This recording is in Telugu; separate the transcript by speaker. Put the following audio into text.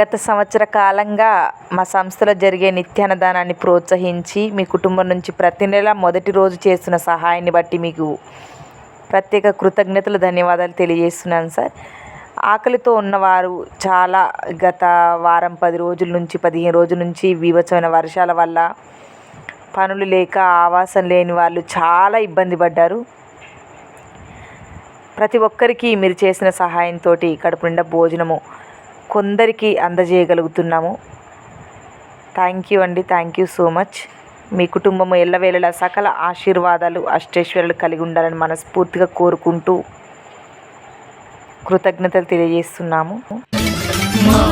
Speaker 1: గత సంవత్సర కాలంగా మా సంస్థలో జరిగే నిత్యాన్నదానాన్ని ప్రోత్సహించి మీ కుటుంబం నుంచి ప్రతి నెల మొదటి రోజు చేస్తున్న సహాయాన్ని బట్టి మీకు ప్రత్యేక కృతజ్ఞతలు ధన్యవాదాలు తెలియజేస్తున్నాను సార్. ఆకలితో ఉన్నవారు చాలా గత వారం పది రోజుల నుంచి పదిహేను రోజుల నుంచి బీభత్సమైన వర్షాల వల్ల పనులు లేక ఆవాసం లేని వాళ్ళు చాలా ఇబ్బంది పడ్డారు. ప్రతి ఒక్కరికి మీరు చేసిన సహాయంతో కడుపు నిండా భోజనము కొందరికి అందజేయగలుగుతున్నాము. థ్యాంక్ యూ అండి. థ్యాంక్ యూ సో మచ్ మీ కుటుంబము ఎల్లవేళలా సకల ఆశీర్వాదాలు అష్టేశ్వరులు కలిగి ఉండాలని మనస్ఫూర్తిగా కోరుకుంటూ కృతజ్ఞతలు తెలియజేస్తున్నాము.
Speaker 2: మా